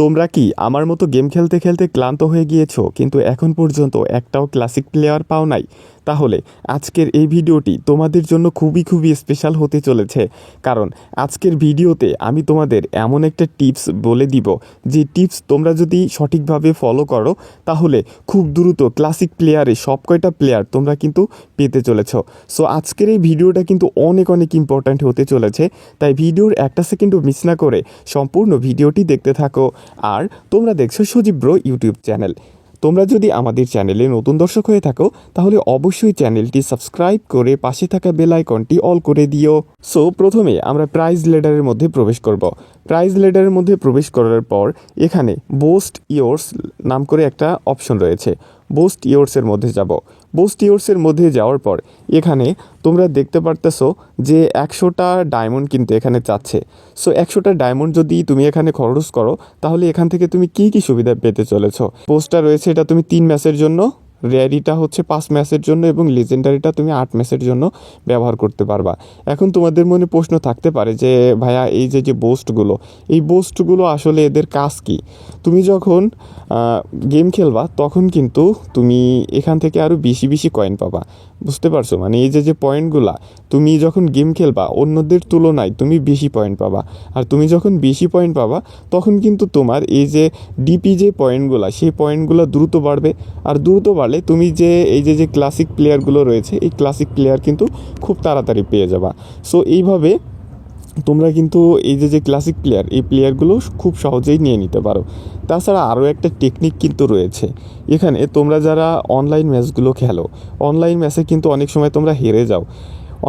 তোমরা কি আমার মতো গেম খেলতে খেলতে ক্লান্ত হয়ে গিয়েছো? কিন্তু এখন পর্যন্ত একটাও ক্লাসিক প্লেয়ার পাও নাই। তাহলে আজকের এই ভিডিওটি তোমাদের জন্য খুবই খুবই স্পেশাল হতে চলেছে। কারণ আজকের ভিডিওতে আমি তোমাদের এমন একটা টিপস বলে দিব, যে টিপস তোমরা যদি সঠিকভাবে ফলো করো, তাহলে খুব দ্রুত ক্লাসিক প্লেয়ারে সব কয়টা প্লেয়ার তোমরা কিন্তু পেতে চলেছ। সো আজকের এই ভিডিওটা কিন্তু অনেক অনেক ইম্পর্ট্যান্ট হতে চলেছে। তাই ভিডিওর একটা সেকেন্ডও মিস না করে সম্পূর্ণ ভিডিওটি দেখতে থাকো। আর তোমরা দেখছ সজীব ব্রো ইউটিউব চ্যানেল। তোমরা যদি আমাদের চ্যানেলে নতুন দর্শক হয়ে থাকো, তাহলে অবশ্যই চ্যানেলটি সাবস্ক্রাইব করে পাশে থাকা বেল আইকনটি অল করে দিও। সো প্রথমে আমরা প্রাইজ লেডারের মধ্যে প্রবেশ করব। প্রাইজ লেডারের মধ্যে প্রবেশ করার পর এখানে বোস্ট ইয়োর্স নাম করে একটা অপশন রয়েছে। বোস্ট ইয়োর্সের মধ্যে যাব। বোস্ট ইয়োর্সের মধ্যে যাওয়ার পর এখানে তোমরা দেখতে পারতেছো যে একশোটা ডায়মন্ড কিন্তু এখানে চাচ্ছে সো একশোটা ডায়মন্ড যদি তুমি এখানে খরচ করো, তাহলে এখান থেকে তুমি কি কি সুবিধা পেতে চলেছ? পোস্টটা রয়েছে, এটা তুমি তিন ম্যাচের জন্য। রেয়ারিটা হচ্ছে পাঁচ ম্যাচের জন্য এবং লিজেন্ডারিটা তুমি আট ম্যাচের জন্য ব্যবহার করতে পারবা। এখন তোমাদের মনে প্রশ্ন থাকতে পারে যে, ভাইয়া, এই যে যে বোস্টগুলো এই বোস্টগুলো আসলে এদের কাজ কি? তুমি যখন গেম খেলবা, তখন কিন্তু তুমি এখান থেকে আরও বেশি বেশি কয়েন পাবা। বুঝতে পারছ? মানে এই যে যে পয়েন্টগুলা তুমি যখন গেম খেলবা, অন্যদের তুলনায় তুমি বেশি পয়েন্ট পাবা। আর তুমি যখন বেশি পয়েন্ট পাবা, তখন কিন্তু তোমার এই যে ডিপি যে পয়েন্টগুলো সেই পয়েন্টগুলো দ্রুত বাড়বে। আর দ্রুত বাড়লে তুমি যে, এই যে যে ক্লাসিক প্লেয়ারগুলো রয়েছে, এই ক্লাসিক প্লেয়ার কিন্তু খুব তাড়াতাড়ি পেয়ে যাবা। সো এইভাবে তোমরা কিন্তু এই যে যে ক্লাসিক প্লেয়ার এই প্লেয়ারগুলো খুব সহজেই নিয়ে নিতে পারো। তাছাড়া আরও একটা টেকনিক কিন্তু রয়েছে। এখানে তোমরা যারা অনলাইন ম্যাচগুলো খেলো অনলাইন ম্যাচে কিন্তু অনেক সময় তোমরা হেরে যাও।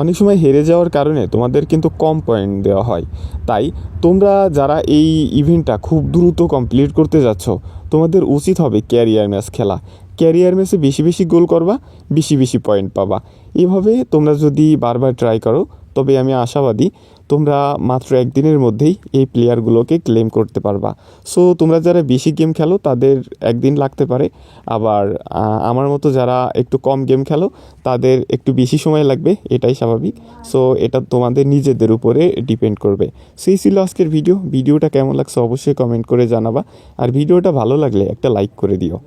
অনেক সময় হেরে যাওয়ার কারণে তোমাদের কিন্তু কম পয়েন্ট দেওয়া হয়। তাই তোমরা যারা এই ইভেন্টটা খুব দ্রুত কমপ্লিট করতে যাচ্ছ, তোমাদের উচিত হবে ক্যারিয়ার ম্যাচ খেলা। ক্যারিয়ার ম্যাচে বেশি বেশি গোল করবা, বেশি বেশি পয়েন্ট পাবা। এভাবে তোমরা যদি বারবার ট্রাই করো, তবে আমি আশাবাদী তোমরা মাত্র একদিনের মধ্যেই এই প্লেয়ারগুলোকে ক্লেম করতে পারবা। সো তোমরা যারা বেশি গেম খেলো, তাদের একদিন লাগতে পারে। আবার আমার মতো যারা একটু কম গেম খেলো, তাদের একটু বেশি সময় লাগবে, এটাই স্বাভাবিক। সো এটা তোমাদের নিজেদের উপরে ডিপেন্ড করবে। সেই ছিল আজকের ভিডিও ভিডিওটা কেমন লাগছে অবশ্যই কমেন্ট করে জানাবা। আর ভিডিওটা ভালো লাগলে একটা লাইক করে দিও।